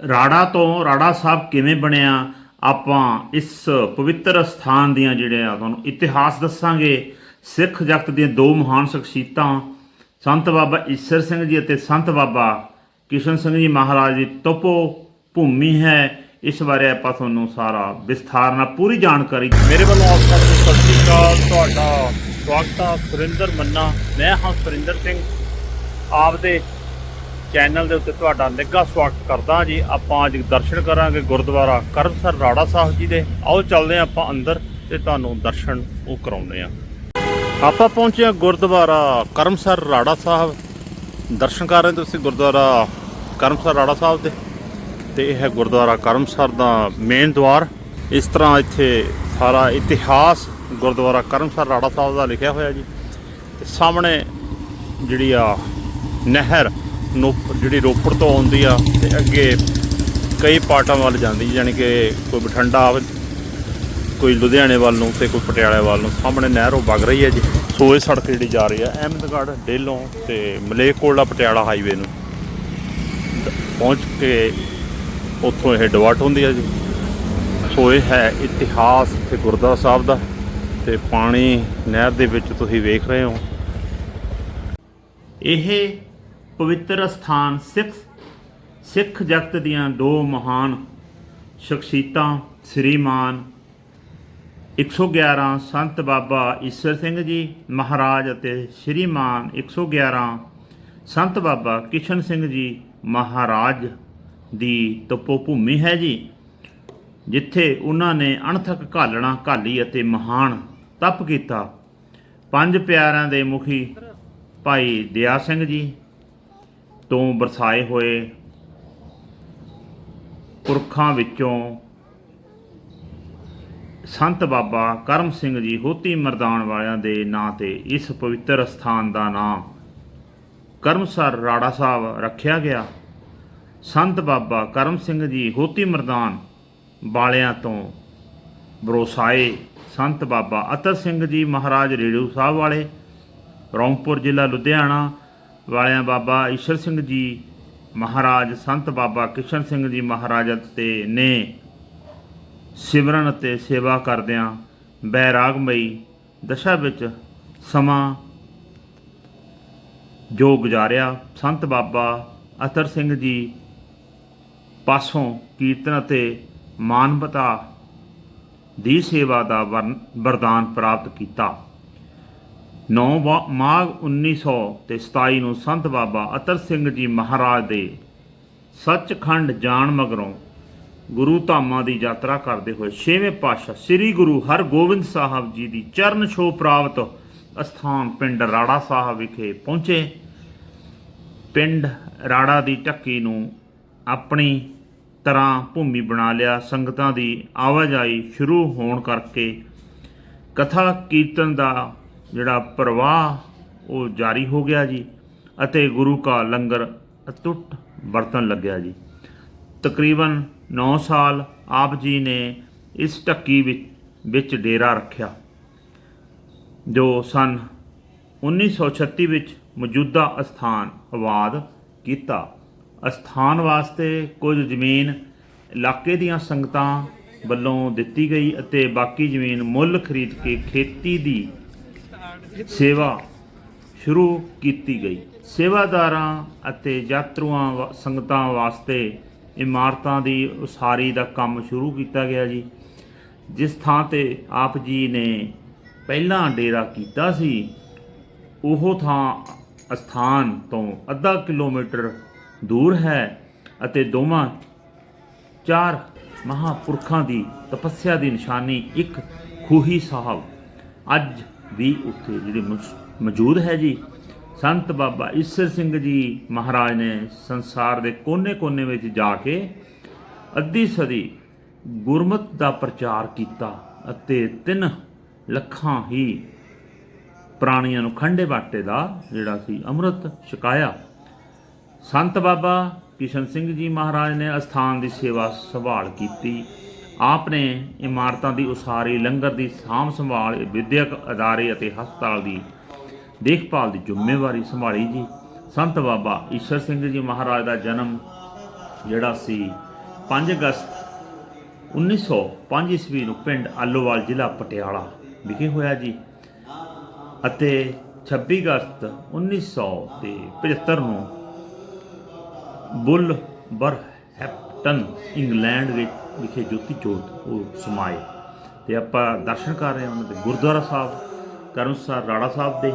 ਰਾੜਾ ਤੋਂ ਰਾੜਾ ਸਾਹਿਬ ਕਿਵੇਂ ਬਣਿਆ, ਆਪਾਂ ਇਸ ਪਵਿੱਤਰ ਸਥਾਨ ਦੀਆਂ ਜਿਹੜੇ ਆ ਤੁਹਾਨੂੰ ਇਤਿਹਾਸ ਦੱਸਾਂਗੇ। ਸਿੱਖ ਜਗਤ ਦੀਆਂ ਦੋ ਮਹਾਨ ਸ਼ਖਸੀਅਤਾਂ, ਸੰਤ ਬਾਬਾ ਈਸਰ ਸਿੰਘ ਜੀ ਅਤੇ ਸੰਤ ਬਾਬਾ ਕਿਸ਼ਨ ਸਿੰਘ ਜੀ ਮਹਾਰਾਜ ਦੀ ਤਪੋ ਭੂਮੀ ਹੈ। ਇਸ ਬਾਰੇ ਆਪਾਂ ਤੁਹਾਨੂੰ ਸਾਰਾ ਵਿਸਥਾਰ ਨਾਲ ਪੂਰੀ ਜਾਣਕਾਰੀ ਮੇਰੇ ਵੱਲੋਂ ਆਪ ਸਭ ਨੂੰ ਸਤਿ ਸ਼੍ਰੀ ਅਕਾਲ। ਤੁਹਾਡਾ ਸਵਾਗਤ ਹੈ ਸੁਰਿੰਦਰ ਮੰਨਾ। ਮੈਂ ਹਾਂ ਸੁਰਿੰਦਰ ਸਿੰਘ, ਆਪਦੇ ਚੈਨਲ ਦੇ ਉੱਤੇ ਤੁਹਾਡਾ ਨਿੱਘਾ ਸਵਾਗਤ ਕਰਦਾ ਜੀ। ਆਪਾਂ ਅੱਜ ਦਰਸ਼ਨ ਕਰਾਂਗੇ ਗੁਰਦੁਆਰਾ ਕਰਮਸਰ ਰਾੜਾ ਸਾਹਿਬ ਜੀ ਦੇ। ਆਓ ਚੱਲਦੇ ਹਾਂ ਆਪਾਂ ਅੰਦਰ ਤੇ ਤੁਹਾਨੂੰ ਦਰਸ਼ਨ ਉਹ ਕਰਾਉਂਦੇ ਆ ਆਪਾਂ ਪਹੁੰਚੇ ਹਾਂ ਗੁਰਦੁਆਰਾ ਕਰਮਸਰ ਰਾੜਾ ਸਾਹਿਬ। ਦਰਸ਼ਨ ਕਰ ਰਹੇ ਤੁਸੀਂ ਗੁਰਦੁਆਰਾ ਕਰਮਸਰ ਰਾੜਾ ਸਾਹਿਬ ਦੇ। ਤੇ ਇਹ ਹੈ ਗੁਰਦੁਆਰਾ ਕਰਮਸਰ ਦਾ ਮੇਨ ਦੁਆਰ। ਇਸ ਤਰ੍ਹਾਂ ਇੱਥੇ ਸਾਰਾ ਇਤਿਹਾਸ ਗੁਰਦੁਆਰਾ ਕਰਮਸਰ ਰਾੜਾ ਸਾਹਿਬ ਦਾ ਲਿਖਿਆ ਹੋਇਆ ਜੀ। ਤੇ ਸਾਹਮਣੇ ਜਿਹੜੀ ਆ ਨਹਿਰ ਜਿਹੜੀ ਰੋਪੜ ਤੋਂ ਆਉਂਦੀ ਆ ਤੇ ਅੱਗੇ ਕਈ ਪਾਰਟਾਂ ਵੱਲ ਜਾਂਦੀ, ਯਾਨੀ ਕਿ ਕੋਈ ਬਠਿੰਡਾ ਕੋਈ ਲੁਧਿਆਣੇ ਵੱਲ ਨੂੰ ਤੇ ਕੋਈ ਪਟਿਆਲੇ ਵੱਲ ਨੂੰ, ਸਾਹਮਣੇ ਨਹਿਰ ਉਹ ਵਗ ਰਹੀ ਹੈ ਜੀ। ਸੋ ਇਹ ਸੜਕ ਜਿਹੜੀ ਜਾ ਰਹੀ ਹੈ ਅਹਿਮਦਗੜ੍ਹ, ਡੇਲੋਂ ਤੇ ਮਲੇਕੋਲਾ ਪਟਿਆਲਾ ਹਾਈਵੇ ਨੂੰ। ਪਹੁੰਚ ਕੇ ਉੱਥੋਂ ਇਹ ਡਿਵਾਟ ਹੁੰਦੀ ਹੈ ਜੀ। ਸੋ ਇਹ ਹੈ ਇਤਿਹਾਸ ਤੇ ਗੁਰਦੁਆਰਾ ਸਾਹਿਬ ਦਾ ਤੇ ਪਾਣੀ ਨਹਿਰ ਦੇ ਵਿੱਚ ਤੁਸੀਂ ਵੇਖ ਰਹੇ ਹੋ। ਇਹ ਪਵਿੱਤਰ ਸਥਾਨ ਸਿੱਖ ਸਿੱਖ ਜਗਤ ਦੀਆਂ ਦੋ ਮਹਾਨ ਸ਼ਖਸੀਅਤਾਂ, ਸ੍ਰੀਮਾਨ 111 ਸੰਤ ਬਾਬਾ ਈਸਰ ਸਿੰਘ ਜੀ ਮਹਾਰਾਜ ਅਤੇ ਸ੍ਰੀਮਾਨ 111 ਸੰਤ ਬਾਬਾ ਕਿਸ਼ਨ ਸਿੰਘ ਜੀ ਮਹਾਰਾਜ ਦੀ ਤਪੋ ਭੂਮੀ ਹੈ ਜੀ, ਜਿੱਥੇ ਉਹਨਾਂ ਨੇ ਅਣਥਕ ਘਾਲਣਾ ਘਾਲੀ ਅਤੇ ਮਹਾਨ ਤਪ ਕੀਤਾ। ਪੰਜ ਪਿਆਰਿਆਂ ਦੇ ਮੁਖੀ ਭਾਈ ਦਿਆ ਸਿੰਘ ਜੀ ਤੋਂ ਵਰਸਾਏ ਹੋਏ ਪੁਰਖਾਂ ਵਿੱਚੋਂ ਸੰਤ ਬਾਬਾ ਕਰਮ ਸਿੰਘ ਜੀ ਹੋਤੀ ਮਰਦਾਨ ਵਾਲਿਆਂ ਦੇ ਨਾਂ ਤੇ ਇਸ ਪਵਿੱਤਰ ਸਥਾਨ ਦਾ ਨਾਂ ਕਰਮਸਰ ਰਾੜਾ ਸਾਹਿਬ ਰੱਖਿਆ ਗਿਆ। ਸੰਤ ਬਾਬਾ ਕਰਮ ਸਿੰਘ ਜੀ ਹੋਤੀ ਮਰਦਾਨ ਵਾਲਿਆਂ ਤੋਂ ਬਰੋਸਾਏ ਸੰਤ ਬਾਬਾ ਅਤਰ ਸਿੰਘ ਜੀ ਮਹਾਰਾਜ ਰੇੜੂ ਸਾਹਿਬ ਵਾਲੇ, ਰੌਂਪੁਰ ਜ਼ਿਲ੍ਹਾ ਲੁਧਿਆਣਾ ਵਾਲਿਆਂ ਬਾਬਾ ਈਸ਼ਰ ਸਿੰਘ ਜੀ ਮਹਾਰਾਜ, ਸੰਤ ਬਾਬਾ ਕਿਸ਼ਨ ਸਿੰਘ ਜੀ ਮਹਾਰਾਜ ਤੇ ਨੇ ਸਿਮਰਨ ਅਤੇ ਸੇਵਾ ਕਰਦਿਆਂ ਬੈਰਾਗਮਈ ਦਸ਼ਾ ਵਿੱਚ ਸਮਾਂ ਜੋ ਗੁਜ਼ਾਰਿਆ। ਸੰਤ ਬਾਬਾ ਅਤਰ ਸਿੰਘ ਜੀ ਪਾਸੋਂ ਕੀਰਤਨ ਅਤੇ ਮਾਨਵਤਾ ਦੀ ਸੇਵਾ ਦਾ ਵਰਨ- ਵਰਦਾਨ ਪ੍ਰਾਪਤ ਕੀਤਾ। 9 ਮਾਘ 1900 ਤੇ 27 ਨੂੰ ਸੰਤ ਬਾਬਾ ਅਤਰ ਸਿੰਘ ਜੀ ਮਹਾਰਾਜ ਦੇ ਸੱਚਖੰਡ ਜਾਣ ਮਗਰੋਂ ਗੁਰੂ ਧਾਮਾਂ ਦੀ ਯਾਤਰਾ ਕਰਦੇ ਹੋਏ ਛੇਵੇਂ ਪਾਤਸ਼ਾਹ ਸ੍ਰੀ ਗੁਰੂ ਹਰਗੋਬਿੰਦ ਸਾਹਿਬ ਜੀ ਦੀ ਚਰਨ ਛੋਹ ਪ੍ਰਾਪਤ ਅਸਥਾਨ ਪਿੰਡ ਰਾੜਾ ਸਾਹਿਬ ਵਿਖੇ ਪਹੁੰਚੇ। ਪਿੰਡ ਰਾੜਾ ਦੀ ਢੱਕੀ ਨੂੰ ਆਪਣੀ ਤਰ੍ਹਾਂ ਭੂਮੀ ਬਣਾ ਲਿਆ। ਸੰਗਤਾਂ ਦੀ ਆਵਾਜਾਈ ਸ਼ੁਰੂ ਹੋਣ ਕਰਕੇ ਕਥਾ ਕੀਰਤਨ ਦਾ ਜਿਹੜਾ ਪ੍ਰਵਾਹ ਉਹ ਜਾਰੀ ਹੋ ਗਿਆ ਜੀ ਅਤੇ ਗੁਰੂ ਕਾ ਲੰਗਰ ਅਟੁੱਟ ਵਰਤਣ ਲੱਗਿਆ ਜੀ। ਤਕਰੀਬਨ 9 ਸਾਲ ਆਪ ਜੀ ਨੇ ਇਸ ਢੱਕੀ ਵਿੱਚ ਵਿੱਚ ਡੇਰਾ ਰੱਖਿਆ, ਜੋ ਸਨ 1936 ਵਿੱਚ ਮੌਜੂਦਾ ਅਸਥਾਨ ਆਬਾਦ ਕੀਤਾ। ਅਸਥਾਨ ਵਾਸਤੇ ਕੁਝ ਜ਼ਮੀਨ ਇਲਾਕੇ ਦੀਆਂ ਸੰਗਤਾਂ ਵੱਲੋਂ ਦਿੱਤੀ ਗਈ ਅਤੇ ਬਾਕੀ ਜ਼ਮੀਨ ਮੁੱਲ ਖਰੀਦ ਕੇ ਖੇਤੀ ਦੀ ਸੇਵਾ ਸ਼ੁਰੂ ਕੀਤੀ ਗਈ। ਸੇਵਾਦਾਰਾਂ ਅਤੇ ਯਾਤਰੂਆਂ ਵਾ- ਸੰਗਤਾਂ ਵਾਸਤੇ ਇਮਾਰਤਾਂ ਦੀ ਉਸਾਰੀ ਦਾ ਕੰਮ ਸ਼ੁਰੂ ਕੀਤਾ ਗਿਆ ਜੀ। ਜਿਸ ਥਾਂ ਤੇ ਆਪ ਜੀ ਨੇ ਪਹਿਲਾਂ ਡੇਰਾ ਕੀਤਾ ਸੀ, ਉਹ ਥਾਂ ਅਸਥਾਨ ਤੋਂ ਅੱਧਾ ਕਿਲੋਮੀਟਰ ਦੂਰ ਹੈ ਅਤੇ ਦੋਵਾਂ ਚਾਰ ਮਹਾਪੁਰਖਾਂ ਦੀ ਤਪੱਸਿਆ ਦੀ ਨਿਸ਼ਾਨੀ ਇੱਕ ਖੂਹੀ ਸਾਹਿਬ ਅੱਜ ਵੀ ਉੱਥੇ ਜਿਹੜੀ ਮੌਜੂਦ ਹੈ ਜੀ। ਸੰਤ ਬਾਬਾ ਈਸਰ ਸਿੰਘ ਜੀ ਮਹਾਰਾਜ ਨੇ ਸੰਸਾਰ ਦੇ ਕੋਨੇ-ਕੋਨੇ ਵਿੱਚ ਜਾ ਕੇ ਅੱਧੀ ਸਦੀ ਗੁਰਮਤ ਦਾ ਪ੍ਰਚਾਰ ਕੀਤਾ ਅਤੇ 3 ਲੱਖਾਂ ਹੀ ਪ੍ਰਾਣੀਆਂ ਨੂੰ ਖੰਡੇ ਬਾਟੇ ਦਾ ਜਿਹੜਾ ਸੀ ਅੰਮ੍ਰਿਤ ਛਕਾਇਆ। ਸੰਤ ਬਾਬਾ ਕਿਸ਼ਨ ਸਿੰਘ ਜੀ ਮਹਾਰਾਜ ਨੇ ਅਸਥਾਨ ਦੀ ਸੇਵਾ ਸੰਭਾਲ ਕੀਤੀ। ਆਪ ਨੇ ਇਮਾਰਤਾਂ ਦੀ ਉਸਾਰੀ, ਲੰਗਰ ਦੀ ਸਾਂਭ ਸੰਭਾਲ, ਵਿਦਿਅਕ ਅਦਾਰੇ ਅਤੇ ਹਸਪਤਾਲ ਦੀ ਦੇਖਭਾਲ ਦੀ ਜ਼ਿੰਮੇਵਾਰੀ ਸੰਭਾਲੀ ਜੀ। ਸੰਤ ਬਾਬਾ ਈਸ਼ਰ ਸਿੰਘ ਜੀ ਮਹਾਰਾਜ ਦਾ ਜਨਮ ਜਿਹੜਾ ਸੀ 5 ਅਗਸਤ 1905 ਈਸਵੀ ਨੂੰ ਪਿੰਡ ਆਲੋਵਾਲ ਜ਼ਿਲ੍ਹਾ ਪਟਿਆਲਾ ਵਿਖੇ ਹੋਇਆ ਜੀ ਅਤੇ 26 ਅਗਸਤ 1975 ਨੂੰ ਬੁੱਲ ਬਰਹੈਪਟਨ ਇੰਗਲੈਂਡ ਵਿੱਚ ਵਿਖੇ ਜੋਤੀ ਜੋਤ ਉਹ ਸਮਾਏ। ਤੇ ਆਪਾਂ ਦਰਸ਼ਨ ਕਰ ਰਹੇ ਹਾਂ ਉਹਨਾਂ ਦੇ ਗੁਰਦੁਆਰਾ ਸਾਹਿਬ ਕਰਮਸਰ ਰਾੜਾ ਸਾਹਿਬ ਦੇ।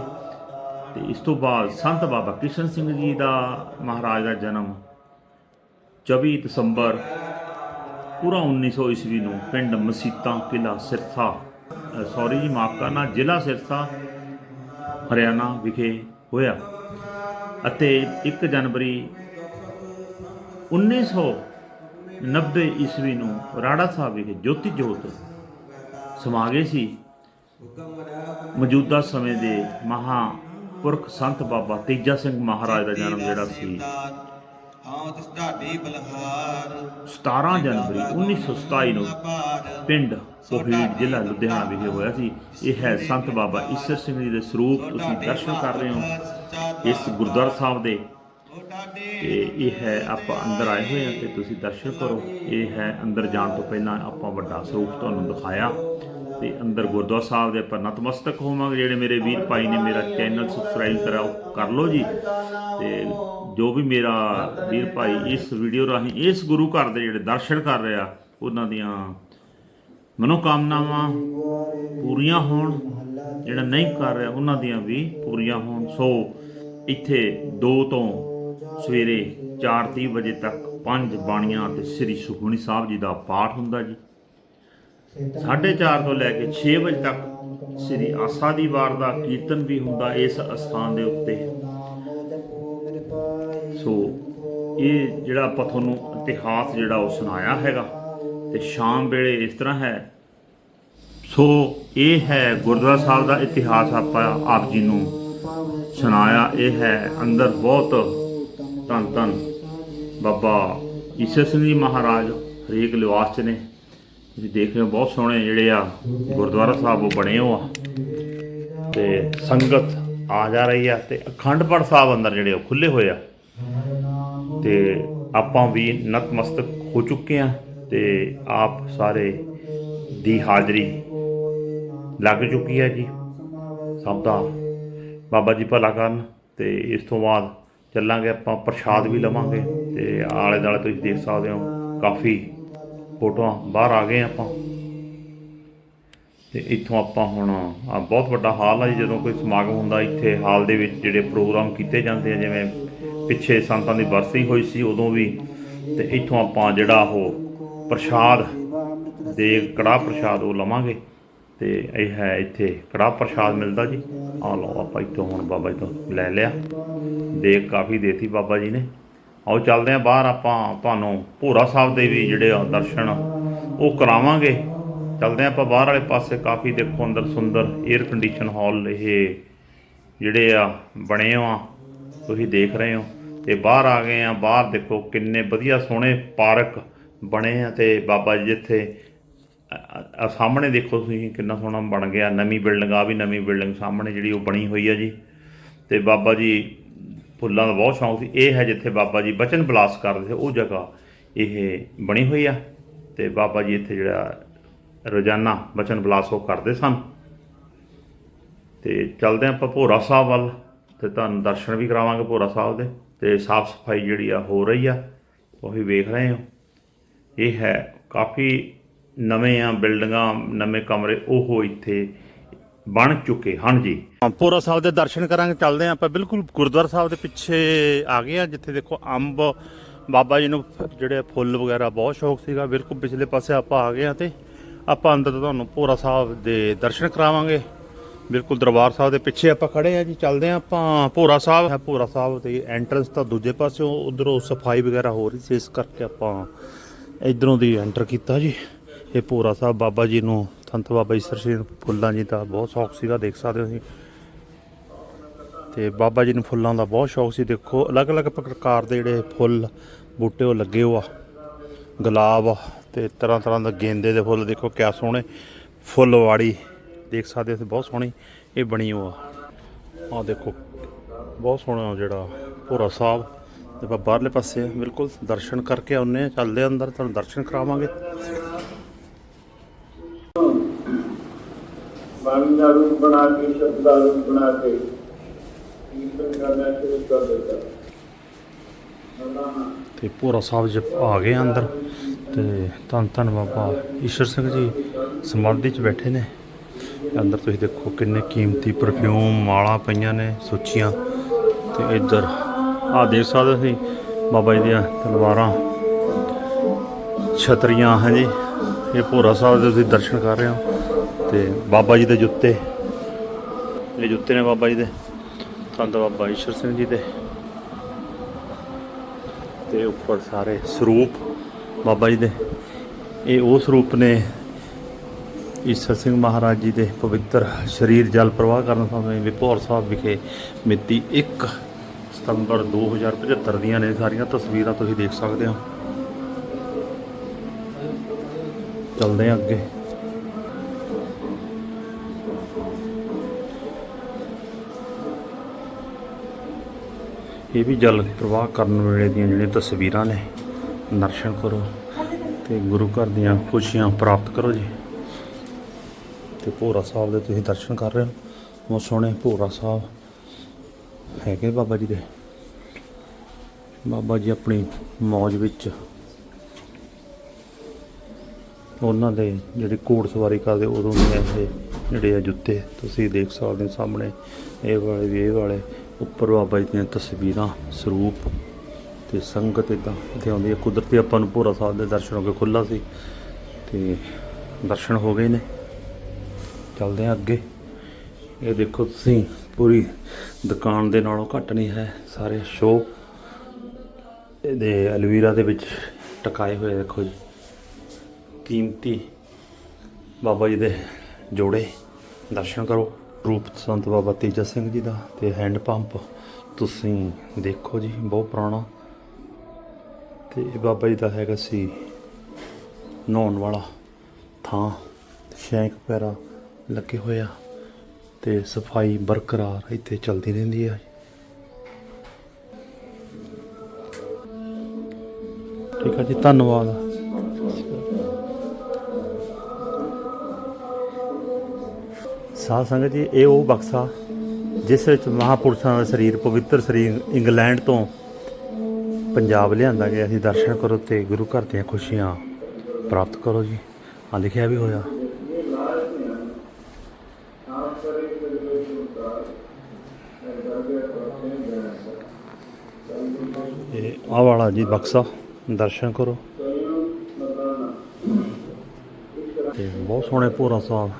ਤੇ ਇਸ ਤੋਂ ਬਾਅਦ ਸੰਤ ਬਾਬਾ ਕ੍ਰਿਸ਼ਨ ਸਿੰਘ ਜੀ ਦਾ ਮਹਾਰਾਜ ਦਾ ਜਨਮ 24 ਦਸੰਬਰ ਪੂਰਾ 1900 ਈਸਵੀ ਨੂੰ ਪਿੰਡ ਮਸੀਤਾਂ ਕਿਲਾ ਸਿਰਸਾ ਸੌਰੀ ਜੀ ਮਾਫ ਕਰਨਾ, ਜ਼ਿਲ੍ਹਾ ਸਿਰਸਾ, ਹਰਿਆਣਾ ਵਿਖੇ ਹੋਇਆ। ਅਤੇ 1 ਜਨਵਰੀ 1990 ਈਸਵੀ ਨੂੰ ਰਾੜਾ ਸਾਹਿਬ ਵਿਖੇ ਜੋਤੀ ਜੋਤ ਸਮਾ ਗਏ ਸੀ। ਮੌਜੂਦਾ ਸਮੇਂ ਦੇ ਮਹਾਪੁਰਖ ਸੰਤ ਬਾਬਾ ਤੇਜਾ ਸਿੰਘ ਮਹਾਰਾਜ ਦਾ ਜਨਮ ਜਿਹੜਾ ਸੀ। ਹਾਂ ਤਿਸ ਢਾਡੀ ਬਲਹਾਰ 17 ਜਨਵਰੀ 1927 ਨੂੰ ਪਿੰਡ ਪੋਹੀੜ ਜ਼ਿਲ੍ਹਾ ਲੁਧਿਆਣਾ ਵਿਖੇ ਹੋਇਆ ਸੀ। ਇਹ ਹੈ ਸੰਤ ਬਾਬਾ ਈਸਰ ਸਿੰਘ ਜੀ ਦੇ ਸਰੂਪ। ਤੁਸੀਂ ਦਰਸ਼ਨ ਕਰ ਰਹੇ ਹੋ ਇਸ ਗੁਰਦੁਆਰਾ ਸਾਹਿਬ ਦੇ ਤੇ ਇਹ ਹੈ ਆਪਾਂ ਅੰਦਰ ਆਏ ਹੋਏ ਹਾਂ ਤੇ ਤੁਸੀਂ ਦਰਸ਼ਨ ਕਰੋ। ਇਹ ਹੈ ਅੰਦਰ ਜਾਣ ਤੋਂ ਪਹਿਲਾਂ ਆਪਾਂ ਵੱਡਾ ਸਰੂਪ ਤੁਹਾਨੂੰ ਦਿਖਾਇਆ। ਤੇ ਅੰਦਰ ਗੁਰਦੁਆਰਾ ਸਾਹਿਬ ਦੇ ਆਪਾਂ ਨਤਮਸਤਕ ਹੋਵਾਂਗੇ। ਜਿਹੜੇ ਮੇਰੇ ਵੀਰ ਭਾਈ ਨੇ ਮੇਰਾ ਚੈਨਲ ਸਬਸਕ੍ਰਾਈਬ ਕਰਾਓ ਕਰ ਲਓ ਜੀ। ਤੇ ਜੋ ਵੀ ਮੇਰਾ ਵੀਰ ਭਾਈ ਇਸ ਵੀਡੀਓ ਰਾਹੀਂ, ਇਸ ਗੁਰੂ ਘਰ ਦੇ ਜਿਹੜੇ ਦਰਸ਼ਨ ਕਰ ਰਿਹਾ ਉਹਨਾਂ ਦੀਆਂ ਮਨੋਕਾਮਨਾਵਾਂ ਪੂਰੀਆਂ ਹੋਣ। ਜਿਹੜਾ ਨਹੀਂ ਕਰ ਰਿਹਾ, ਉਹਨਾਂ ਦੀਆਂ ਵੀ ਪੂਰੀਆਂ ਹੋਣ। ਸੋ ਇੱਥੇ 2 ਤੋਂ ਸਵੇਰੇ 4:30 ਵਜੇ ਤੱਕ ਪੰਜ ਬਾਣੀਆਂ ਤੇ ਸ੍ਰੀ ਸੁਖਮਨੀ ਸਾਹਿਬ ਜੀ ਦਾ ਪਾਠ ਹੁੰਦਾ ਜੀ। 4:30 ਤੋਂ ਲੈ ਕੇ 6 ਵਜੇ ਤੱਕ ਸ੍ਰੀ ਆਸਾ ਦੀ ਵਾਰ ਦਾ ਕੀਰਤਨ ਵੀ ਹੁੰਦਾ ਇਸ ਅਸਥਾਨ ਦੇ ਉੱਤੇ। ਸੋ ਇਹ ਜਿਹੜਾ ਆਪਾਂ ਤੁਹਾਨੂੰ ਇਤਿਹਾਸ ਜਿਹੜਾ ਉਹ ਸੁਣਾਇਆ ਹੈਗਾ ਤੇ ਸ਼ਾਮ ਵੇਲੇ ਇਸ ਤਰ੍ਹਾਂ ਹੈ। ਸੋ ਇਹ ਹੈ ਗੁਰਦੁਆਰਾ ਸਾਹਿਬ ਦਾ ਇਤਿਹਾਸ ਆਪਾਂ ਆਪ ਜੀ ਨੂੰ ਸੁਣਾਇਆ। ਇਹ ਹੈ ਅੰਦਰ ਬਹੁਤ ਧੰਨ ਧੰਨ। ਬਾਬਾ ਈਸ਼ਰ ਸਿੰਘ ਜੀ ਮਹਾਰਾਜ ਹਰੇਕ ਲਿਵਾਸ ਚ ਨੇ। ਤੁਸੀਂ ਦੇਖ ਰਹੇ ਹੋ, ਬਹੁਤ ਸੋਹਣੇ ਜਿਹੜੇ ਆ ਗੁਰਦੁਆਰਾ ਸਾਹਿਬ ਉਹ ਬਣੇ ਹੋ ਆ। ਤੇ ਸੰਗਤ ਆ ਜਾ ਰਹੀ ਆ ਤੇ ਅਖੰਡ ਪਾਠ ਸਾਹਿਬ ਅੰਦਰ ਜਿਹੜੇ ਉਹ ਖੁੱਲੇ ਹੋਏ ਆ। ਤੇ ਆਪਾਂ ਵੀ ਨਤਮਸਤਕ ਹੋ ਚੁੱਕੇ ਆ ਤੇ ਆਪ ਸਾਰੇ ਦੀ ਹਾਜ਼ਰੀ ਲੱਗ ਚੁੱਕੀ ਹੈ ਜੀ। ਸਭ ਦਾ ਬਾਬਾ ਜੀ ਭਲਾ ਕਰਨ ਤੇ ਇਸ ਤੋਂ ਬਾਅਦ ਚੱਲਾਂਗੇ, ਆਪਾਂ ਪ੍ਰਸ਼ਾਦ ਵੀ ਲਵਾਂਗੇ ਤੇ ਆਲੇ ਦਾਲੇ ਤੁਸੀਂ ਦੇਖ ਸਕਦੇ ਹੋ, ਕਾਫੀ ਫੋਟੋਆਂ ਬਾਹਰ ਆ ਗਏ ਆਪਾਂ। ਤੇ ਇੱਥੋਂ ਆਪਾਂ ਹੁਣ ਆ ਬਹੁਤ ਵੱਡਾ ਹਾਲ ਆ ਜੀ, ਜਦੋਂ ਕੋਈ ਸਮਾਗਮ ਹੁੰਦਾ, ਇੱਥੇ ਹਾਲ ਦੇ ਵਿੱਚ ਜਿਹੜੇ ਪ੍ਰੋਗਰਾਮ ਕੀਤੇ ਜਾਂਦੇ ਆ, ਜਿਵੇਂ ਪਿੱਛੇ ਸੰਤਾਂ ਦੀ ਬਰਸੀ ਹੋਈ ਸੀ ਉਦੋਂ ਵੀ, ਤੇ ਇੱਥੋਂ ਆਪਾਂ ਜਿਹੜਾ ਉਹ ਪ੍ਰਸ਼ਾਦ ਦੇ ਕੜਾਹ ਪ੍ਰਸ਼ਾਦ ਉਹ ਲਵਾਂਗੇ। ਤੇ ਇਹ ਹੈ ਇੱਥੇ ਕੜਾਹ ਪ੍ਰਸ਼ਾਦ ਮਿਲਦਾ ਜੀ। ਆ ਲਓ ਆਪਾਂ ਇੱਥੋਂ ਹੁਣ ਬਾਬਾ ਜੀ ਤੋਂ ਲੈ ਲਿਆ। ਦੇਖ ਕਾਫੀ ਦੇਤੀ ਬਾਬਾ ਜੀ ਨੇ। ਆਓ ਚੱਲਦੇ ਆ ਬਾਹਰ, ਆਪਾਂ ਤੁਹਾਨੂੰ ਭੋਰਾ ਸਾਹਿਬ ਦੇ ਵੀ ਜਿਹੜੇ ਆ ਦਰਸ਼ਨ ਉਹ ਕਰਾਵਾਂਗੇ। ਚੱਲਦੇ ਆ ਆਪਾਂ ਬਾਹਰ ਵਾਲੇ ਪਾਸੇ, ਕਾਫੀ ਦੇਖੋ ਅੰਦਰ ਸੁੰਦਰ 에ਅਰ ਕੰਡੀਸ਼ਨ ਹਾਲ ਇਹ ਜਿਹੜੇ ਆ ਬਣੇ ਆ, ਤੁਸੀਂ ਦੇਖ ਰਹੇ ਹੋ। ਤੇ ਬਾਹਰ ਆ ਗਏ ਆ ਬਾਹਰ ਦੇਖੋ ਕਿੰਨੇ ਵਧੀਆ ਸੋਹਣੇ ਪਾਰਕ ਬਣੇ ਆ ਤੇ ਬਾਬਾ ਜੀ ਜਿੱਥੇ ਆ ਸਾਹਮਣੇ ਦੇਖੋ ਤੁਸੀਂ ਕਿੰਨਾ ਸੋਹਣਾ ਬਣ ਗਿਆ, ਨਵੀਂ ਬਿਲਡਿੰਗ ਆ ਵੀ ਨਵੀਂ ਬਿਲਡਿੰਗ ਸਾਹਮਣੇ ਜਿਹੜੀ ਉਹ ਬਣੀ ਹੋਈ ਆ ਜੀ। ਤੇ ਬਾਬਾ ਜੀ ਫੁੱਲਾਂ ਦਾ ਬਹੁਤ ਸ਼ੌਂਕ ਸੀ। ਇਹ ਹੈ ਜਿੱਥੇ ਬਾਬਾ ਜੀ ਬਚਨ ਬਲਾਸ ਕਰਦੇ ਸੀ, ਉਹ ਜਗ੍ਹਾ ਇਹ ਬਣੀ ਹੋਈ ਆ। ਤੇ ਬਾਬਾ ਜੀ ਇੱਥੇ ਜਿਹੜਾ ਰੋਜ਼ਾਨਾ ਬਚਨ ਬਲਾਸ ਉਹ ਕਰਦੇ ਸਨ। ਤੇ ਚੱਲਦੇ ਆਪਾਂ ਭੋਰਾ ਸਾਹਿਬ ਵੱਲ, ਤੇ ਤੁਹਾਨੂੰ ਦਰਸ਼ਨ ਵੀ ਕਰਾਵਾਂਗੇ ਭੋਰਾ ਸਾਹਿਬ ਦੇ। ਤੇ ਸਾਫ਼ ਸਫ਼ਾਈ ਜਿਹੜੀ ਆ ਹੋ ਰਹੀ ਆ, ਉਹ ਵੀ ਵੇਖ ਰਹੇ ਹੋ। ਇਹ ਹੈ ਕਾਫੀ ਨਵੇਂ ਆ, ਬਿਲਡਿੰਗਾਂ, ਨਵੇਂ ਕਮਰੇ, ਉਹ ਇੱਥੇ ਬਣ ਚੁੱਕੇ ਹਨ ਜੀ। ਭੋਰਾ ਸਾਹਿਬ ਦੇ ਦਰਸ਼ਨ ਕਰਾਂਗੇ, ਚੱਲਦੇ ਆ ਆਪਾਂ। ਬਿਲਕੁਲ ਗੁਰਦੁਆਰਾ ਸਾਹਿਬ ਦੇ ਪਿੱਛੇ ਆ ਗਏ ਆ ਜਿੱਥੇ ਦੇਖੋ ਅੰਬ, ਬਾਬਾ ਜੀ ਨੂੰ ਫ- ਜਿਹੜੇ ਫੁੱਲ ਵਗੈਰਾ ਬਹੁਤ ਸ਼ੌਕ ਸੀਗਾ। ਬਿਲਕੁਲ ਪਿਛਲੇ ਪਾਸੇ ਆਪਾਂ ਆ ਗਏ ਆ ਤੇ ਆਪਾਂ ਅੰਦਰ ਤੁਹਾਨੂੰ ਭੋਰਾ ਸਾਹਿਬ ਦੇ ਦਰਸ਼ਨ ਕਰਾਵਾਂਗੇ। ਬਿਲਕੁਲ ਦਰਬਾਰ ਸਾਹਿਬ ਦੇ ਪਿੱਛੇ ਆਪਾਂ ਖੜੇ ਆ ਜੀ, ਚੱਲਦੇ ਆ ਆਪਾਂ। ਭੋਰਾ ਸਾਹਿਬ, ਹੈ ਭੋਰਾ ਸਾਹਿਬ ਤੇ ਐਂਟਰੈਂਸ ਤਾਂ ਦੂਜੇ ਪਾਸਿਓਂ ਉਧਰੋਂ ਸਫ਼ਾਈ ਵਗੈਰਾ ਹੋ ਰਹੀ ਸੀ, ਇਸ ਕਰਕੇ ਆਪਾਂ ਇਧਰੋਂ ਦੀ ਐਂਟਰ ਕੀਤਾ ਜੀ। ਇਹ ਭੋਰਾ ਸਾਹਿਬ ਬਾਬਾ ਜੀ ਨੂੰ, ਸੰਤ ਬਾਬਾ ਈਸਰ ਸਿੰਘ ਫੁੱਲਾਂ ਜੀ ਦਾ ਬਹੁਤ ਸ਼ੌਕ ਸੀਗਾ, ਦੇਖ ਸਕਦੇ ਹੋ ਤੁਸੀਂ। ਤੇ ਬਾਬਾ ਜੀ ਨੂੰ ਫੁੱਲਾਂ ਦਾ ਬਹੁਤ ਸ਼ੌਕ ਸੀ। ਦੇਖੋ, ਅਲੱਗ-ਅਲੱਗ ਪ੍ਰਕਾਰ ਦੇ ਜਿਹੜੇ ਫੁੱਲ, ਬੂਟੇ ਉਹ ਲੱਗੇ ਹੋ ਆ ਗੁਲਾਬ ਆ ਤੇ ਤਰ੍ਹਾਂ ਤਰ੍ਹਾਂ ਦੇ ਗੇਂਦੇ ਦੇ ਫੁੱਲ। ਦੇਖੋ, ਕਿਆ ਸੋਹਣੇ ਫੁੱਲਵਾੜੀ ਦੇਖ ਸਕਦੇ ਹੋ ਬਹੁਤ ਸੋਹਣੀ ਇਹ ਬਣੀ ਹੋ ਆ ਦੇਖੋ, ਬਹੁਤ ਸੋਹਣਾ ਜਿਹੜਾ ਭੋਰਾ ਸਾਹਿਬ। ਤੇ ਆਪਾਂ ਬਾਹਰਲੇ ਪਾਸੇ ਬਿਲਕੁਲ ਦਰਸ਼ਨ ਕਰਕੇ ਆਉਨੇ ਆ ਚੱਲਦੇ ਆ ਅੰਦਰ, ਤੁਹਾਨੂੰ ਦਰਸ਼ਨ ਕਰਾਵਾਂਗੇ। ਬਾਣੀ ਦਾ ਰੂਪ ਬਣਾ ਕੇ ਸ਼ਬਦ ਦਾ ਰੂਪ ਬਣਾ ਕੇ ਕੀਰਤਨ ਕਰਨਾ ਸ਼ੁਰੂ ਕਰ ਦਿੱਤਾ। ਤੇ ਭੋਰਾ ਸਾਹਿਬ ਜੀ ਆ ਗਏ ਅੰਦਰ ਤੇ ਧੰਨ ਧੰਨ ਬਾਬਾ ਈਸ਼ਰ ਸਿੰਘ ਜੀ ਸਮਾਧੀ 'ਚ ਬੈਠੇ ਨੇ। ਅੰਦਰ ਤੁਸੀਂ ਦੇਖੋ ਕਿੰਨੇ ਕੀਮਤੀ ਪਰਫਿਊਮ ਮਾਲਾ ਪਈਆਂ ਨੇ, ਸੁੱਚੀਆਂ ਤੇ ਇੱਧਰ ਆ ਦੇਖ ਸਕਦੇ ਹੋ ਬਾਬਾ ਜੀ ਦੀਆਂ ਤਲਵਾਰਾਂ। ਛਤਰੀਆਂ ਹੈ ਜੀ ਇਹ ਭੋਰਾ ਸਾਹਿਬ ਦੇ ਤੁਸੀਂ ਦਰਸ਼ਨ ਕਰ ਰਹੇ ਹੋ। ਤੇ ਬਾਬਾ ਜੀ ਦੇ ਜੁੱਤੇ। ਇਹ ਜੁੱਤੇ ਨੇ ਬਾਬਾ ਜੀ ਦੇ। ਸੰਤ ਬਾਬਾ ਈਸ਼ਰ ਸਿੰਘ ਜੀ ਦੇ। ਤੇ ਉੱਪਰ ਸਾਰੇ ਸਰੂਪ ਬਾਬਾ ਜੀ ਦੇ। ਇਹ ਉਹ ਸਰੂਪ ਨੇ ਈਸਰ ਸਿੰਘ ਮਹਾਰਾਜ ਜੀ ਦੇ ਪਵਿੱਤਰ ਸਰੀਰ ਜਲ ਪ੍ਰਵਾਹ ਕਰਨ ਸਮੇਂ ਵਿਪੌਰ ਸਾਹਿਬ ਵਿਖੇ ਮਿਤੀ 1 ਸਤੰਬਰ 2075 ਦੀਆਂ ਨੇ ਸਾਰੀਆਂ ਤਸਵੀਰਾਂ ਤੁਸੀਂ ਦੇਖ ਸਕਦੇ ਹੋ। ਚੱਲਦੇ ਹਾਂ ਅੱਗੇ। ਇਹ ਵੀ ਜਲ ਪ੍ਰਵਾਹ ਕਰਨ ਵੇਲੇ ਦੀਆਂ ਜਿਹੜੀਆਂ ਤਸਵੀਰਾਂ ਨੇ, ਦਰਸ਼ਨ ਕਰੋ ਤੇ ਗੁਰੂ ਘਰ ਦੀਆਂ ਖੁਸ਼ੀਆਂ ਪ੍ਰਾਪਤ ਕਰੋ ਜੀ। ਤੇ ਭੋਰਾ ਸਾਹਿਬ ਦੇ ਤੁਸੀਂ ਦਰਸ਼ਨ ਕਰ ਰਹੇ ਹੋ, ਬਹੁਤ ਸੋਹਣੇ ਭੋਰਾ ਸਾਹਿਬ ਹੈਗੇ ਬਾਬਾ ਜੀ ਦੇ। ਬਾਬਾ ਜੀ ਆਪਣੀ ਮੌਜ ਵਿੱਚ ਉਹਨਾਂ ਦੇ ਜਿਹੜੇ ਘੋੜ ਸਵਾਰੀ ਕਰਦੇ, ਉਦੋਂ ਦੇ ਇਹ ਜਿਹੜੇ ਆ ਜੁੱਤੇ ਤੁਸੀਂ ਦੇਖ ਸਕਦੇ ਹੋ ਸਾਹਮਣੇ, ਇਹ ਵਾਲੇ ਵੀ ਇਹ ਵਾਲੇ। ਉੱਪਰ ਬਾਬਾ ਜੀ ਦੀਆਂ ਤਸਵੀਰਾਂ ਸਰੂਪ ਤੇ ਸੰਗਤ ਇਦਾਂ ਇੱਥੇ ਆਉਂਦੀ ਹੈ। ਕੁਦਰਤੀ ਆਪਾਂ ਨੂੰ ਭੋਰਾ ਸਾਹਿਬ ਦੇ ਦਰਸ਼ਨ ਹੋ ਕੇ ਖੁੱਲਾ ਸੀ ਤੇ ਦਰਸ਼ਨ ਹੋ ਗਏ ਨੇ। ਚੱਲਦੇ ਹਾਂ ਅੱਗੇ। ਇਹ ਦੇਖੋ ਤੁਸੀਂ, ਪੂਰੀ ਦੁਕਾਨ ਦੇ ਨਾਲੋਂ ਘੱਟ ਨਹੀਂ ਹੈ, ਸਾਰੇ ਸ਼ੋਅ ਇਹਦੇ ਅਲਵੀਰਾ ਦੇ ਵਿੱਚ ਟਕਾਏ ਹੋਏ ਦੇਖੋ ਜੀ। ਕੀਮਤੀ ਬਾਬਾ ਜੀ ਦੇ ਜੋੜੇ, ਦਰਸ਼ਨ ਕਰੋ। ਰੂਪ ਸੰਤ ਬਾਬਾ ਤੇਜਾ ਸਿੰਘ ਜੀ ਦਾ ਤੇ ਹੈਂਡ ਪੰਪ ਤੁਸੀਂ ਦੇਖੋ ਜੀ, ਬਹੁਤ ਪੁਰਾਣਾ। ਤੇ ਇਹ ਬਾਬਾ ਜੀ ਦਾ ਹੈਗਾ ਸੀ ਨਹਾਉਣ ਵਾਲਾ ਥਾਂ। ਸ਼ੈਂਕ ਪੈਰਾ ਲੱਗੇ ਹੋਏ ਆ ਤੇ ਸਫ਼ਾਈ ਬਰਕਰਾਰ ਇੱਥੇ ਚੱਲਦੀ ਰਹਿੰਦੀ ਹੈ ਠੀਕ ਹੈ ਜੀ, ਧੰਨਵਾਦ। ਸਾਧ ਸੰਗਤ ਜੀ, ਇਹ ਉਹ ਬਕਸਾ ਜਿਸ ਵਿੱਚ ਮਹਾਪੁਰਸ਼ਾਂ ਦਾ ਸਰੀਰ, ਪਵਿੱਤਰ ਸਰੀਰ ਇੰਗਲੈਂਡ ਤੋਂ ਪੰਜਾਬ ਲਿਆਂਦਾ ਗਿਆ। ਸੀ ਦਰਸ਼ਨ ਕਰੋ ਤੇ ਗੁਰੂ ਘਰ ਦੀਆਂ ਖੁਸ਼ੀਆਂ ਪ੍ਰਾਪਤ ਕਰੋ ਜੀ। ਆ ਲਿਖਿਆ ਵੀ ਹੋਇਆ। ਇਹ ਆ ਵਾਲਾ ਜੀ ਬਕਸਾ ਦਰਸ਼ਨ ਕਰੋ। ਤੇ ਬਹੁਤ ਸੋਹਣੇ ਭੋਰਾ ਸਾਹਿਬ।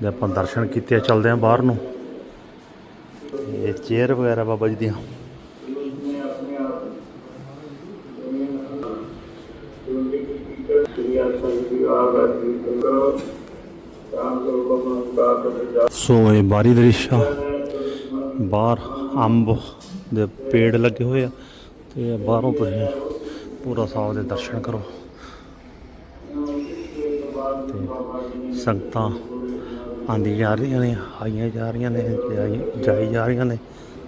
ਜੇ ਆਪਾਂ ਦਰਸ਼ਨ ਕੀਤੇ ਚੱਲਦੇ ਆਂ ਬਾਹਰ ਨੂੰ। ਇਹ ਚੇਅਰ ਵਗੈਰਾ ਬਾਬਾ ਜੀ ਦੀਆਂ। ਸੋ ਇਹ ਬਾਰੀ ਦ੍ਰਿਸ਼ਾ ਬਾਹਰ ਅੰਬ ਦੇ ਪੇੜ ਲੱਗੇ ਹੋਏ ਆ। ਤੇ ਬਾਹਰੋਂ ਤੁਸੀਂ ਪੂਰਾ ਸਾਹਿਬ ਦੇ ਦਰਸ਼ਨ ਕਰੋ। ਸੰਗਤਾਂ ਆਂਦੀ ਜਾ ਰਹੀਆਂ ਨੇ, ਆਈਆਂ ਜਾ ਰਹੀਆਂ ਨੇ ਜਾਈ ਜਾ ਰਹੀਆਂ ਨੇ।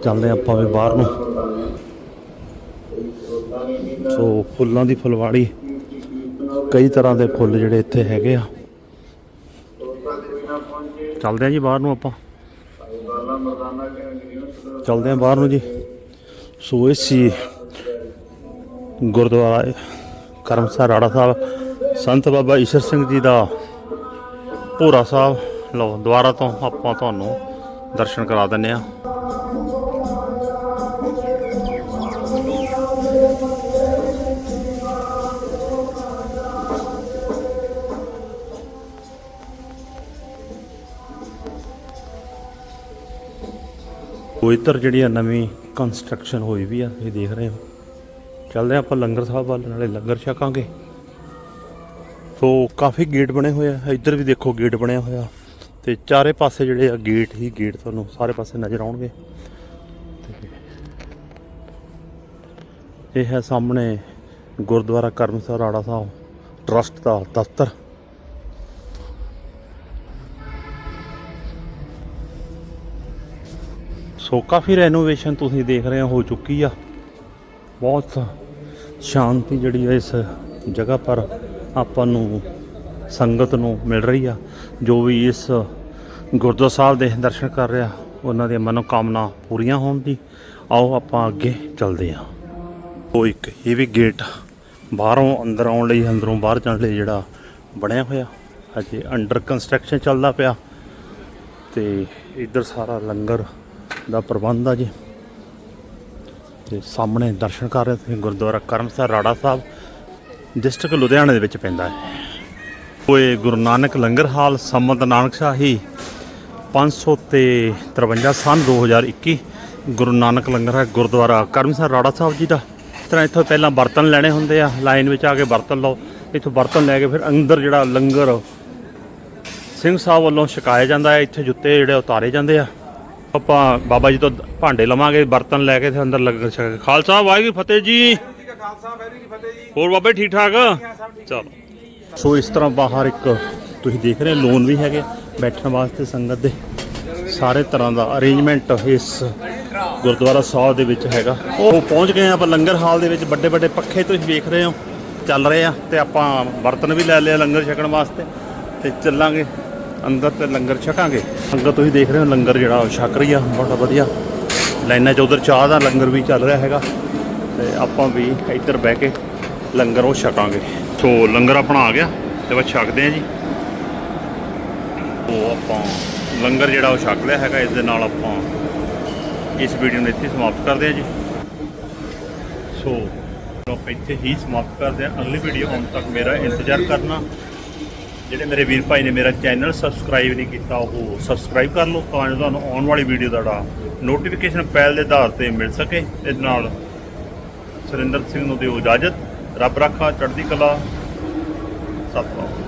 ਚੱਲਦੇ ਆਪਾਂ ਵੀ ਬਾਹਰ ਨੂੰ। ਸੋ ਫੁੱਲਾਂ ਦੀ ਫੁਲਵਾੜੀ ਕਈ ਤਰ੍ਹਾਂ ਦੇ ਫੁੱਲ ਜਿਹੜੇ ਇੱਥੇ ਹੈਗੇ ਆ। ਚੱਲਦੇ ਆ ਜੀ ਬਾਹਰ ਨੂੰ ਆਪਾਂ। ਚੱਲਦੇ ਆ ਬਾਹਰ ਨੂੰ ਜੀ। ਸੋ ਇਹ ਸੀ ਗੁਰਦੁਆਰਾ ਕਰਮਸਰ ਰਾੜਾ ਸਾਹਿਬ, ਸੰਤ ਬਾਬਾ ਈਸ਼ਰ ਸਿੰਘ ਜੀ ਦਾ ਭੋਰਾ ਸਾਹਿਬ। ਲਓ ਦੁਆਰਾ ਤੋਂ ਆਪਾਂ ਤੁਹਾਨੂੰ ਦਰਸ਼ਨ ਕਰਾ ਦਿੰਨੇ ਆ ਪਵਿੱਤਰ ਜਿਹੜੀ ਆ ਨਵੀਂ ਕੰਸਟਰਕਸ਼ਨ ਹੋਈ ਵੀ ਆ, ਇਹ ਦੇਖ ਰਹੇ ਹੋ। ਚੱਲਦੇ ਆ ਆਪਾਂ ਲੰਗਰ ਸਾਹਿਬ ਵੱਲ, ਨਾਲੇ ਲੰਗਰ ਛਕਾਂਗੇ। ਸੋ ਕਾਫੀ ਗੇਟ ਬਣੇ ਹੋਏ ਆ, ਇੱਧਰ ਵੀ ਦੇਖੋ ਗੇਟ ਬਣਿਆ ਹੋਇਆ। ਤੇ ਚਾਰੇ ਪਾਸੇ ਜਿਹੜੇ ਆ ਗੇਟ ਹੀ ਗੇਟ ਤੁਹਾਨੂੰ ਸਾਰੇ ਪਾਸੇ ਨਜ਼ਰ ਆਉਣਗੇ। ਤੇ ਇਹ ਹੈ ਸਾਹਮਣੇ ਗੁਰਦੁਆਰਾ ਕਰਮਸਰ ਰਾੜਾ ਸਾਹਿਬ ਟਰਸਟ ਦਾ ਦਫ਼ਤਰ। ਸੋ ਕਾਫੀ ਰੈਨੋਵੇਸ਼ਨ ਤੁਸੀਂ ਦੇਖ ਰਹੇ ਹੋ ਹੋ ਚੁੱਕੀ ਆ। ਬਹੁਤ ਸ਼ਾਂਤੀ ਜਿਹੜੀ ਹੈ ਇਸ ਜਗ੍ਹਾ ਪਰ ਆਪਾਂ ਨੂੰ ਸੰਗਤ ਨੂੰ ਮਿਲ ਰਹੀ ਆ, ਜੋ ਵੀ ਇਸ ਗੁਰਦੁਆਰਾ ਸਾਹਿਬ ਦੇ ਦਰਸ਼ਨ ਕਰ ਰਿਹਾ। ਉਹਨਾਂ ਦੀਆਂ ਮਨੋਕਾਮਨਾ ਪੂਰੀਆਂ ਹੋਣ ਦੀ। ਆਓ ਆਪਾਂ ਅੱਗੇ ਚੱਲਦੇ ਹਾਂ। ਉਹ ਇੱਕ ਇਹ ਵੀ ਗੇਟ ਬਾਹਰੋਂ ਅੰਦਰ ਆਉਣ ਲਈ, ਅੰਦਰੋਂ ਬਾਹਰ ਜਾਣ ਲਈ ਜਿਹੜਾ ਬਣਿਆ ਹੋਇਆ। ਅਜੇ ਅੰਡਰ ਕੰਸਟਰਕਸ਼ਨ ਚੱਲਦਾ ਪਿਆ। ਤੇ ਇੱਧਰ ਸਾਰਾ ਲੰਗਰ ਦਾ ਪ੍ਰਬੰਧ ਆ ਜੀ। ਤੇ ਸਾਹਮਣੇ ਦਰਸ਼ਨ ਕਰ ਰਹੇ ਤੁਸੀਂ। ਗੁਰਦੁਆਰਾ ਕਰਮਸਰ ਰਾੜਾ ਸਾਹਿਬ ਡਿਸਟ੍ਰਿਕਟ ਲੁਧਿਆਣਾ ਦੇ ਵਿੱਚ ਪੈਂਦਾ ਹੈ। ਹੋਏ ਗੁਰੂ ਨਾਨਕ ਲੰਗਰ ਹਾਲ, ਸੰਮਤ ਨਾਨਕ ਸ਼ਾਹੀ 500 ਤੇ 53 ਸਨ 2021 ਗੁਰੂ ਨਾਨਕ ਲੰਗਰ ਹੈ ਗੁਰਦੁਆਰਾ ਕਰਮਸਰ ਰਾੜਾ ਸਾਹਿਬ ਜੀ ਦਾ। ਇਸ ਤਰ੍ਹਾਂ ਇੱਥੋਂ ਪਹਿਲਾਂ ਬਰਤਨ ਲੈਣੇ ਹੁੰਦੇ ਆ ਲਾਈਨ ਵਿੱਚ ਆ ਕੇ ਬਰਤਨ ਲਓ ਇੱਥੋਂ ਬਰਤਨ ਲੈ ਕੇ ਫਿਰ ਅੰਦਰ ਜਿਹੜਾ ਲੰਗਰ ਸਿੰਘ ਸਾਹਿਬ ਵੱਲੋਂ ਛਕਾਇਆ ਜਾਂਦਾ ਹੈ ਇੱਥੇ ਜੁੱਤੇ ਜਿਹੜੇ ਉਤਾਰੇ ਜਾਂਦੇ ਆ। ਆਪਾਂ ਬਾਬਾ ਜੀ ਤੋਂ ਭਾਂਡੇ ਲਵਾਂਗੇ ਬਰਤਨ ਲੈ ਕੇ ਤੇ ਅੰਦਰ ਲੰਗਰ ਛਕ ਖਾਲਸਾ ਵਾਹਿਗੁਰੂ ਫਤਿਹ ਜੀ। ਹੋਰ ਬਾਬੇ ਠੀਕ ਠਾਕ? ਚਲੋ। ਸੋ ਇਸ ਤਰ੍ਹਾਂ ਬਾਹਰ ਇੱਕ ਤੁਸੀਂ ਦੇਖ ਰਹੇ ਲੋਨ ਵੀ ਹੈਗੇ। ਬੈਠਣ ਵਾਸਤੇ ਸੰਗਤ ਦੇ ਸਾਰੇ ਤਰ੍ਹਾਂ ਦਾ ਅਰੇਂਜਮੈਂਟ ਇਸ ਗੁਰਦੁਆਰਾ ਸਾਹਿਬ ਦੇ ਵਿੱਚ ਹੈਗਾ। ਉਹ ਪਹੁੰਚ ਗਏ ਆਪਾਂ ਲੰਗਰ ਹਾਲ ਦੇ ਵਿੱਚ, ਵੱਡੇ ਵੱਡੇ ਪੱਖੇ ਤੁਸੀਂ ਵੇਖ ਰਹੇ ਹੋ, ਚੱਲ ਰਹੇ ਆ ਤੇ ਆਪਾਂ ਬਰਤਨ ਵੀ ਲੈ ਲਿਆ ਲੰਗਰ ਛਕਣ ਵਾਸਤੇ ਤੇ ਚੱਲਾਂਗੇ ਅੰਦਰ ਤੇ ਲੰਗਰ ਛਕਾਂਗੇ। ਸੰਗਤ ਤੁਸੀਂ ਦੇਖ ਰਹੇ ਹੋ, ਲੰਗਰ ਜਿਹੜਾ ਉਹ ਛਕ ਰਹੀ ਆ, ਬੜਾ ਵਧੀਆ। ਲਾਈਨਾਂ 'ਚ ਉਧਰ ਚਾਹ ਦਾ ਲੰਗਰ ਵੀ ਚੱਲ ਰਿਹਾ ਹੈਗਾ ਤੇ ਆਪਾਂ ਵੀ ਇੱਧਰ ਬਹਿ ਕੇ ਲੰਗਰ ਉਹ ਛਕਾਂਗੇ। ਸੋ ਲੰਗਰ ਆਪਣਾ ਆ ਗਿਆ ਤੇ ਬਸ ਛਕਦੇ ਆ ਜੀ। ਉਹ ਆਪਾਂ ਲੰਗਰ ਜਿਹੜਾ ਉਹ ਛਕ ਲਿਆ ਹੈਗਾ ਇਸ ਦੇ ਨਾਲ ਆਪਾਂ ਇਸ ਵੀਡੀਓ ਨੂੰ ਇੱਥੇ ਸਮਾਪਤ ਕਰਦੇ ਆ ਜੀ। ਸੋ ਆਪਾਂ ਇੱਥੇ ਹੀ ਸਮਾਪਤ ਕਰਦੇ ਹਾਂ। ਅਗਲੀ ਵੀਡੀਓ ਆਉਣ ਤੱਕ ਮੇਰਾ ਇੰਤਜ਼ਾਰ ਕਰਨਾ। ਜਿਹੜੇ ਮੇਰੇ ਵੀਰ ਭਾਈ ਨੇ ਮੇਰਾ ਚੈਨਲ ਸਬਸਕ੍ਰਾਈਬ ਨਹੀਂ ਕੀਤਾ, ਉਹ ਸਬਸਕ੍ਰਾਈਬ ਕਰ ਲਓ ਤਾਂ ਜੋ ਤੁਹਾਨੂੰ ਆਉਣ ਵਾਲੀ ਵੀਡੀਓ ਦਾ ਜਿਹੜਾ ਨੋਟੀਫਿਕੇਸ਼ਨ ਪਹਿਲ ਦੇ ਆਧਾਰ ਤੇ ਮਿਲ ਸਕੇ। ਇਸ ਨਾਲ ਸੁਰਿੰਦਰ ਸਿੰਘ ਨੂੰ ਦਿਓ ਇਜਾਜ਼ਤ। ਰੱਬ ਰੱਖਾ, ਚੜ੍ਹਦੀ ਕਲਾ। ਸਤਿ ਸ਼੍ਰੀ